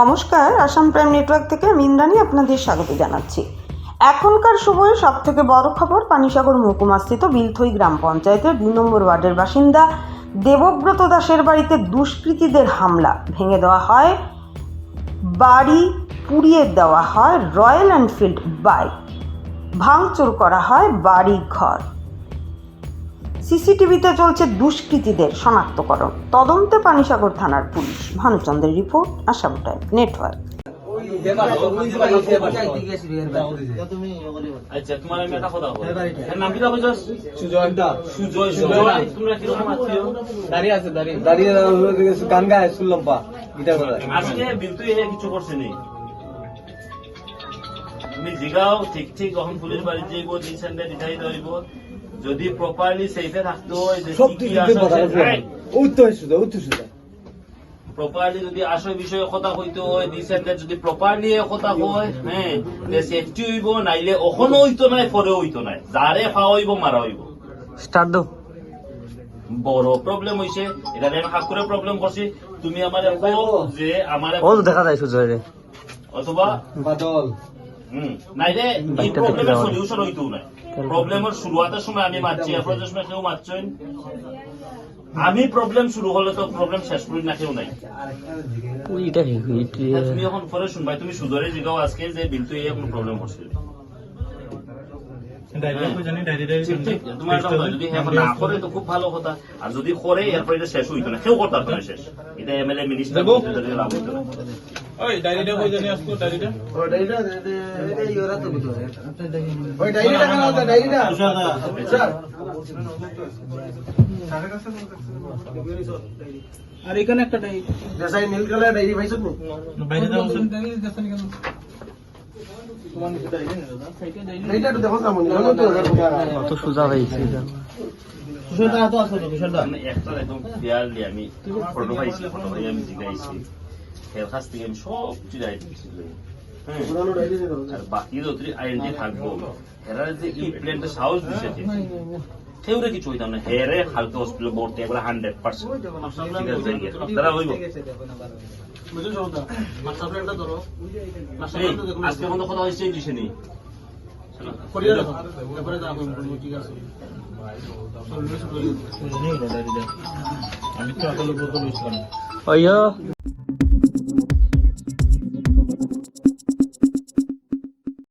নমস্কার, Assam prime network থেকে আমি ইন্দ্রাণী আপনাদের স্বাগত জানাচ্ছি। এখনকার সময়ে সব থেকে বড় খবর পানিসাগর মহকুমাস্থিত বিলথই গ্রাম পঞ্চায়েতের দুই নম্বর ওয়ার্ডের বাসিন্দা দেবব্রত দাসের বাড়িতে দুষ্কৃতীদের হামলা। ভেঙে দেওয়া হয়, বাড়ি পুড়িয়ে দেওয়া হয়, রয়্যাল এনফিল্ড বাইক ভাঙচুর করা হয় বাড়ি ঘর সিসিটিভিতে চলছে দুষ্কৃতীদের শনাক্তকরণ। তদন্তে পানিসাগর থানার পুলিশ। ভানুচন্দ্রের রিপোর্ট আসাম টাইম নেটওয়ার্ক। আচ্ছা তোমার আমি একটা কথা বলব নাম কি রাখো সুজয় সুজয় সুজয়। তোমরা কীরকম আত্মীয় দাঁড়িয়ে আছে দাঁড়িয়ে। দাঁড়িয়ে গান গায় শুনলাম গিটার বাজায়। আজকে বিলতু এ কিছু করছে নি। তুমি জিগাও ঠিক ঠিক কখন পুলিশ বাড়ি যাইব সেন্টার দিঠাই ধরিব। যদি প্রপারলি সেইতে থাকতে হয় সব উত্তর সুদা উত্তর সুদা প্রপারলি যদি আসল বিষয়ে কথা হইতে হয় দি সেন্টার যদি প্রপারলি কথা হয় হ্যাঁ সেফটি হইব নাইলে অখনো হইতো নাই পরে হইতো নাই। যারে খাওয়া হইব মারা হইব। স্টার্ট বড় প্রবলেম হইছে। এটা আমি হাক করে প্রবলেম করছি। তুমি আমার যে আমার ও দেখা যায় সুজয় রে অথবা বাদল। হুম, নাইলে এই প্রবলেমের সলিউশন হইতেও নাই। প্রবলেমের শুরুয়াতের সময় আমি মারছি এরপরের সময় কেউ মারছেন আমি প্রবলেম শুরু হলে তো প্রবলেম শেষ করি না কেউ নাই। তুমি এখন পরে শুনবাই তুমি সুদরে জিগাও আজকে যে বিলতু এই এখন প্রবলেম হচ্ছিল যদি হ্যাঁ করে তো খুব ভালো কথা। আর এরপরে এটা শেষ হইতো না কেউ করতে না শেষ। এটা এমএলএ মিনিস্টার লাভ হইতো না ওই ডায়েরিটা কই জানি আসতো ডায়েরিটা আর এখানে একটা ডায়েরি বাইরে দাও ডায়েরি দেখছেন কেন তোমার নিচে ডায়েরি নেই দাদা সাইডে ডায়েরি কত সোজা হয়েছে সুশান্ত তো আসো সুশান্ত আমি একটা একদম আমি ফটো পাইছি ফটো পাই আমি জিগাইছি এর কাছ থেকে আমি সব হ্যাঁ। আর বাকি যতটি আইএনডি থাকব। এরা যে এই প্লেনটা সাহস দিছে যে কেউরে কিছু হইতাম না। হেরে হালকা হসপিটাল ভর্তি একবার হান্ড্রেড পার্সেন্ট ঠিক আছে আপনারা হইব? আজকে মতো কথা হয়েছে বিষয় নিয়ে। আমি তো আসলে ওইও